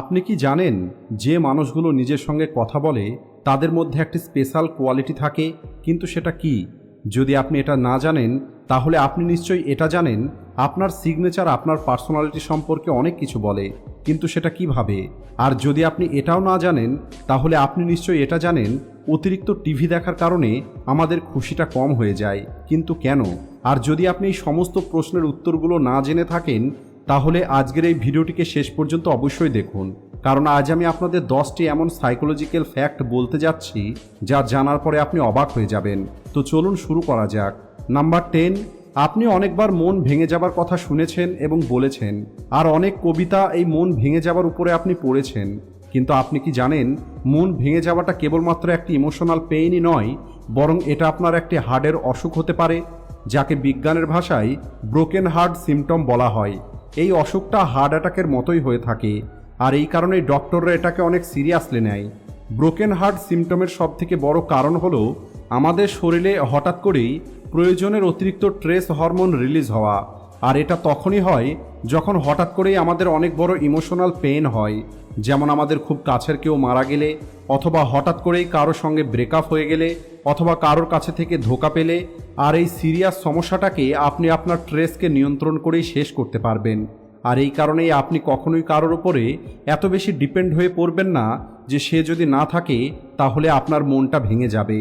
আপনি কি জানেন যে মানুষগুলো নিজের সঙ্গে কথা বলে তাদের মধ্যে একটি স্পেশাল কোয়ালিটি থাকে, কিন্তু সেটা কি? যদি আপনি এটা না জানেন, তাহলে আপনি নিশ্চয়ই এটা জানেন, আপনার সিগনেচার আপনার পার্সোনালিটি সম্পর্কে অনেক কিছু বলে, কিন্তু সেটা কীভাবে? আর যদি আপনি এটাও না জানেন, তাহলে আপনি নিশ্চয়ই এটা জানেন, অতিরিক্ত টিভি দেখার কারণে আমাদের খুশিটা কম হয়ে যায়, কিন্তু কেন? আর যদি আপনি এই সমস্ত প্রশ্নের উত্তরগুলো না জেনে থাকেন তাহলে আজকের এই ভিডিওটিকে শেষ পর্যন্ত অবশ্যই দেখুন, কারণ আজ আমি আপনাদের দশটি এমন সাইকোলজিক্যাল ফ্যাক্ট বলতে যাচ্ছি, যা জানার পরে আপনি অবাক হয়ে যাবেন। তো চলুন শুরু করা যাক। নাম্বার টেন আপনি অনেকবার মন ভেঙে যাবার কথা শুনেছেন এবং বলেছেন, আর অনেক কবিতা এই মন ভেঙে যাবার উপরে আপনি পড়েছেন। কিন্তু আপনি কি জানেন, মন ভেঙে যাওয়াটা কেবলমাত্র একটি ইমোশনাল পেইনই নয়, বরং এটা আপনার একটি হার্টের অসুখ হতে পারে, যাকে বিজ্ঞানের ভাষায় ব্রোকেন হার্ট সিমটম বলা হয়। এই অসুখটা হার্ট অ্যাটাকের মতোই হয়ে থাকে, আর এই কারণে ডক্টররা এটাকে অনেক সিরিয়াসলি নেয়। ব্রোকেন হার্ট সিমটমের সবথেকে বড় কারণ হলো, আমাদের শরীরে হঠাৎ করেই প্রয়োজনের অতিরিক্ত ট্রেস হরমোন রিলিজ হওয়া। আর এটা তখনই হয় যখন হঠাৎ করেই আমাদের অনেক বড় ইমোশনাল পেন হয়, যেমন আমাদের খুব কাছের কেউ মারা গেলে, অথবা হঠাৎ করেই কারোর সঙ্গে ব্রেকআপ হয়ে গেলে, অথবা কারোর কাছে থেকে ধোকা পেলে, আর এই সিরিয়াস সমস্যাটাকে আপনি আপনার ট্রেসকে নিয়ন্ত্রণ করেই শেষ করতে পারবেন। আর এই কারণেই আপনি কখনোই কারোর ওপরে এত বেশি ডিপেন্ড হয়ে পড়বেন না যে সে যদি না থাকে, তাহলে আপনার মনটা ভেঙে যাবে।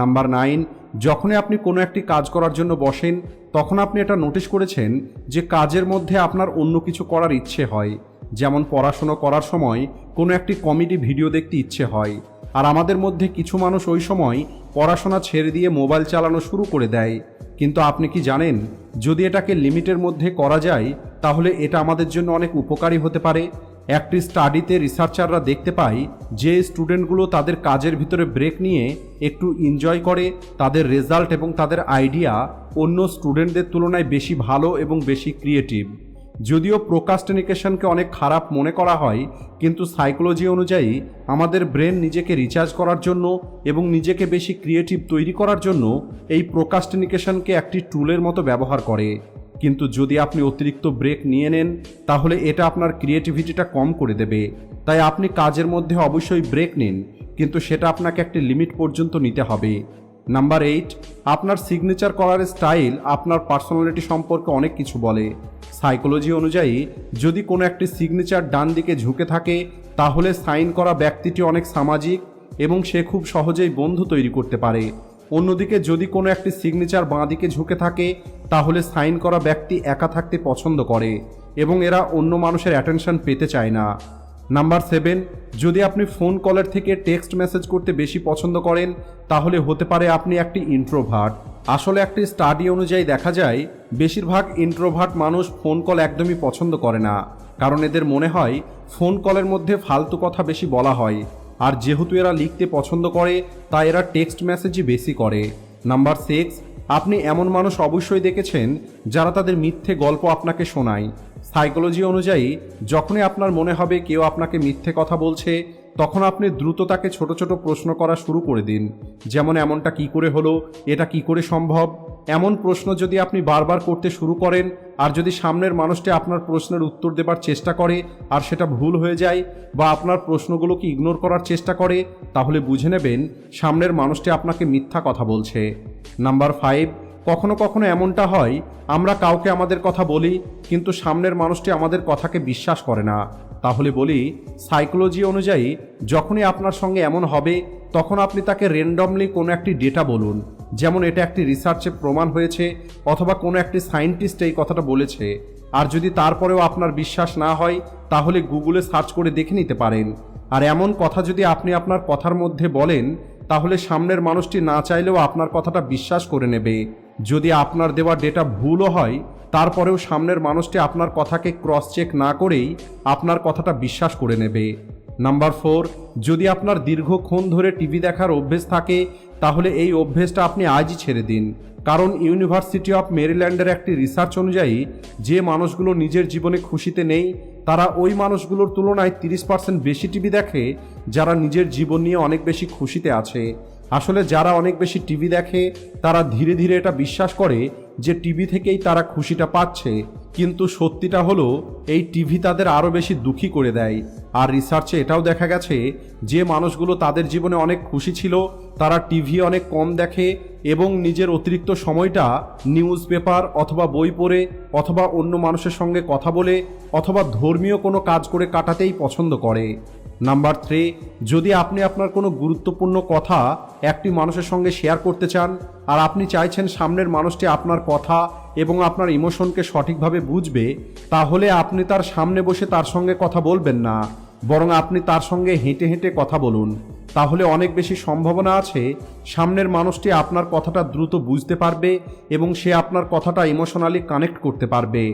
নাম্বার নাইন যখনই আপনি কোনো একটি কাজ করার জন্য বসেন, তখন আপনি এটা নোটিশ করেছেন যে কাজের মধ্যে আপনার অন্য কিছু করার ইচ্ছে হয়। যেমন পড়াশুনো করার সময় কোনো একটি কমেডি ভিডিও দেখতে ইচ্ছে হয়। আর আমাদের মধ্যে কিছু মানুষ ওই সময় পড়াশোনা ছেড়ে দিয়ে মোবাইল চালানো শুরু করে দেয়। কিন্তু আপনি কি জানেন, যদি এটাকে লিমিটের মধ্যে করা যায়, তাহলে এটা আমাদের জন্য অনেক উপকারী হতে পারে। একটি স্টাডিতে রিসার্চাররা দেখতে পায় যে স্টুডেন্টগুলো তাদের কাজের ভিতরে ব্রেক নিয়ে একটু এনজয় করে, তাদের রেজাল্ট এবং তাদের আইডিয়া অন্য স্টুডেন্টদের তুলনায় বেশি ভালো এবং বেশি ক্রিয়েটিভ যদিও প্রোকাস্টিনিকেশনকে অনেক খারাপ মনে করা হয়, কিন্তু সাইকোলজি অনুযায়ী আমাদের ব্রেন নিজেকে রিচার্জ করার জন্য এবং নিজেকে বেশি ক্রিয়েটিভ তৈরি করার জন্য এই প্রোকাস্টিনিকেশনকে একটি টুলের মতো ব্যবহার করে। কিন্তু যদি আপনি অতিরিক্ত ব্রেক নিয়ে নেন, তাহলে এটা আপনার ক্রিয়েটিভিটিটা কম করে দেবে। তাই আপনি কাজের মধ্যে অবশ্যই ব্রেক নিন, কিন্তু সেটা আপনাকে একটি লিমিট পর্যন্ত নিতে হবে। নাম্বার এইট আপনার সিগনেচার করার স্টাইল আপনার পার্সোনালিটি সম্পর্কে অনেক কিছু বলে। সাইকোলজি অনুযায়ী, যদি কোনো একটি সিগনেচার ডান দিকে ঝুঁকে থাকে, তাহলে সাইন করা ব্যক্তিটি অনেক সামাজিক এবং সে খুব সহজেই বন্ধু তৈরি করতে পারে। অন্যদিকে যদি কোনো একটি সিগনেচার বাঁ দিকে ঝুঁকে থাকে, তাহলে সাইন করা ব্যক্তি একা থাকতে পছন্দ করে এবং এরা অন্য মানুষের অ্যাটেনশন পেতে চায় না। নাম্বার সেভেন যদি আপনি ফোন কলের থেকে টেক্সট মেসেজ করতে বেশি পছন্দ করেন, তাহলে হতে পারে আপনি একটি ইন্ট্রোভার্ট আসলে একটি স্টাডি অনুযায়ী দেখা যায়, বেশিরভাগ ইন্ট্রোভার্ট মানুষ ফোন কল একদমই পছন্দ করে না, কারণ এদের মনে হয় ফোন কলের মধ্যে ফালতু কথা বেশি বলা হয়। আর যেহেতু এরা লিখতে পছন্দ করে, তাই এরা টেক্সট মেসেজই বেশি করে। নাম্বার সিক্স আপনি এমন মানুষ অবশ্যই দেখেছেন যারা তাদের মিথ্যে গল্প আপনাকে শোনায়। সাইকোলজি অনুযায়ী, যখনই আপনার মনে হবে কেউ আপনাকে মিথ্যে কথা বলছে তখন আপনি দ্রুত তাকে ছোট ছোট প্রশ্ন করা শুরু করে দিন, যেমন এমনটা কি করে হলো, এটা কি করে সম্ভব? এমন প্রশ্ন যদি আপনি বারবার করতে শুরু করেন, আর যদি সামনের মানুষটি আপনার প্রশ্নের উত্তর দেবার চেষ্টা করে, আর সেটা ভুল হয়ে যায়, বা আপনার প্রশ্নগুলোকে ইগনোর করার চেষ্টা করে, তাহলে বুঝে নেবেন সামনের মানুষটি আপনাকে মিথ্যা কথা বলছে। নাম্বার ফাইভ, কখনো কখনো এমনটা হয়, আমরা কাউকে আমাদের কথা বলি, কিন্তু সামনের মানুষটি আমাদের কথাকে বিশ্বাস করে না। তাহলে বলি সাইকোলজি অনুযায়ী, যখনই আপনার সঙ্গে এমন হবে, তখন আপনি তাকে র্যান্ডমলি কোনো একটি ডেটা বলুন। যেমন এটা একটি রিসার্চে প্রমাণ হয়েছে, অথবা কোনো একটি সায়েন্টিস্ট এই কথাটা বলেছে। আর যদি তারপরেও আপনার বিশ্বাস না হয়, তাহলে গুগলে সার্চ করে দেখে নিতে পারেন। আর এমন কথা যদি আপনি আপনার কথার মধ্যে বলেন, তাহলে সামনের মানুষটি না চাইলেও আপনার কথাটা বিশ্বাস করে নেবে। যদি আপনার দেওয়া ডেটা ভুলও হয় তারপরেও সামনের মানুষটি আপনার কথাকে ক্রস চেক না করেই আপনার কথাটা বিশ্বাস করে নেবে। নাম্বার ফোর যদি আপনার দীর্ঘক্ষণ ধরে টিভি দেখার অভ্যেস থাকে, তাহলে এই অভ্যেসটা আপনি আজই ছেড়ে দিন। কারণ ইউনিভার্সিটি অফ মেরিল্যান্ডের একটি রিসার্চ অনুযায়ী, যে মানুষগুলো নিজের জীবনে খুশিতে নেই, তারা ওই মানুষগুলোর তুলনায় তিরিশ পার্সেন্ট বেশি টিভি দেখে, যারা নিজের জীবন নিয়ে অনেক বেশি খুশিতে আছে। আসলে যারা অনেক বেশি টিভি দেখে, তারা ধীরে ধীরে এটা বিশ্বাস করে যে টিভি থেকেই তারা খুশিটা পাচ্ছে। কিন্তু সত্যিটা হলো, এই টিভি তাদের আরও বেশি দুঃখী করে দেয়। আর রিসার্চে এটাও দেখা গেছে যে মানুষগুলো তাদের জীবনে অনেক খুশি ছিল, তারা টিভি অনেক কম দেখে এবং নিজের অতিরিক্ত সময়টা নিউজ পেপার অথবা বই পড়ে অথবা অন্য মানুষের সঙ্গে কথা বলে অথবা ধর্মীয় কোনো কাজ করে কাটাতেই পছন্দ করে। নাম্বার থ্রি যদি আপনি আপনার কোনো গুরুত্বপূর্ণ কথা একটি মানুষের সঙ্গে শেয়ার করতে চান, আর আপনি চাইছেন সামনের মানুষটি আপনার কথা এবং আপনার ইমোশনকে সঠিকভাবে বুঝবে, তাহলে আপনি তার সামনে বসে তার সঙ্গে কথা বলবেন না, বরং আপনি তার সঙ্গে হেঁটে হেঁটে কথা বলুন। তাহলে অনেক বেশি সম্ভাবনা আছে সামনের মানুষটি আপনার কথাটা দ্রুত বুঝতে পারবে এবং সে আপনার কথাটা ইমোশনালি কানেক্ট করতে পারবে।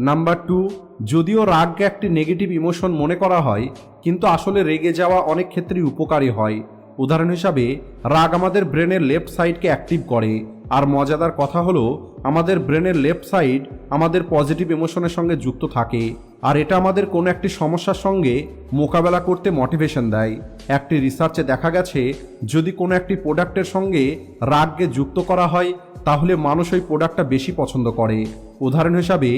নাম্বার টু যদিও রাগকে একটি নেগেটিভ ইমোশন মনে করা হয়, কিন্তু আসলে রেগে যাওয়া অনেক ক্ষেত্রেই উপকারী হয়। উদাহরণ হিসাবে, রাগ আমাদের ব্রেনের লেফট সাইডকে অ্যাক্টিভ করে। আর মজাদার কথা হলো, আমাদের ব্রেনের লেফট সাইড আমাদের পজিটিভ ইমোশনের সঙ্গে যুক্ত থাকে, আর এটা আমাদের কোনো একটি সমস্যার সঙ্গে মোকাবেলা করতে মোটিভেশন দেয়। একটি রিসার্চে দেখা গেছে, যদি কোনো একটি প্রোডাক্টের সঙ্গে রাগকে যুক্ত করা হয়, তাহলে মানুষ ওই প্রোডাক্টটা বেশি পছন্দ করে। উদাহরণ হিসাবে,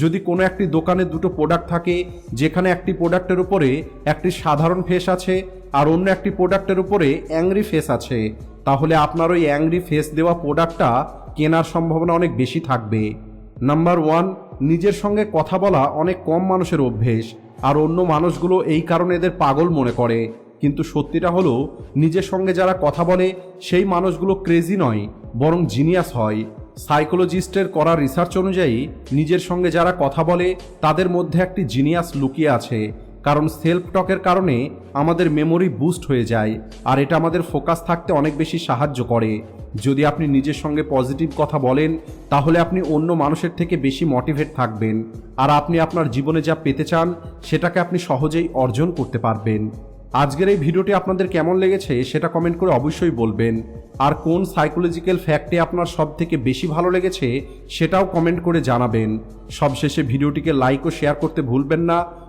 যদি কোনো একটি দোকানে দুটো প্রোডাক্ট থাকে, যেখানে একটি প্রোডাক্টের উপরে একটি সাধারণ ফেস আছে, আর অন্য একটি প্রোডাক্টের উপরে অ্যাংরি ফেস আছে তাহলে আপনার ওই অ্যাংরি ফেস দেওয়া প্রোডাক্টটা কেনার সম্ভাবনা অনেক বেশি থাকবে। নাম্বার ওয়ান নিজের সঙ্গে কথা বলা অনেক কম মানুষের অভ্যেস, আর অন্য মানুষগুলো এই কারণে এদের পাগল মনে করে। কিন্তু সত্যিটা হলো, নিজের সঙ্গে যারা কথা বলে, সেই মানুষগুলো ক্রেজি নয়, বরং জিনিয়াস হয়। সাইকোলজিস্টের করা রিসার্চ অনুযায়ী, নিজের সঙ্গে যারা কথা বলে, তাদের মধ্যে একটি জিনিয়াস লুকিয়ে আছে। কারণ সেলফ টকের কারণে আমাদের মেমোরি বুস্ট হয়ে যায়, আর এটা আমাদের ফোকাস থাকতে অনেক বেশি সাহায্য করে। যদি আপনি নিজের সঙ্গে পজিটিভ কথা বলেন, তাহলে আপনি অন্য মানুষের থেকে বেশি মোটিভেট থাকবেন, আর আপনি আপনার জীবনে যা পেতে চান, সেটাকে আপনি সহজেই অর্জন করতে পারবেন। আজকের এই ভিডিওটি আপনাদের কেমন লেগেছে, সেটা কমেন্ট করে অবশ্যই বলবেন। আর কোন সাইকোলজিক্যাল ফ্যাক্টে আপনার সব থেকে বেশি ভালো লেগেছে, সেটাও কমেন্ট করে জানাবেন। সবশেষে ভিডিওটিকে লাইক ও শেয়ার করতে ভুলবেন না।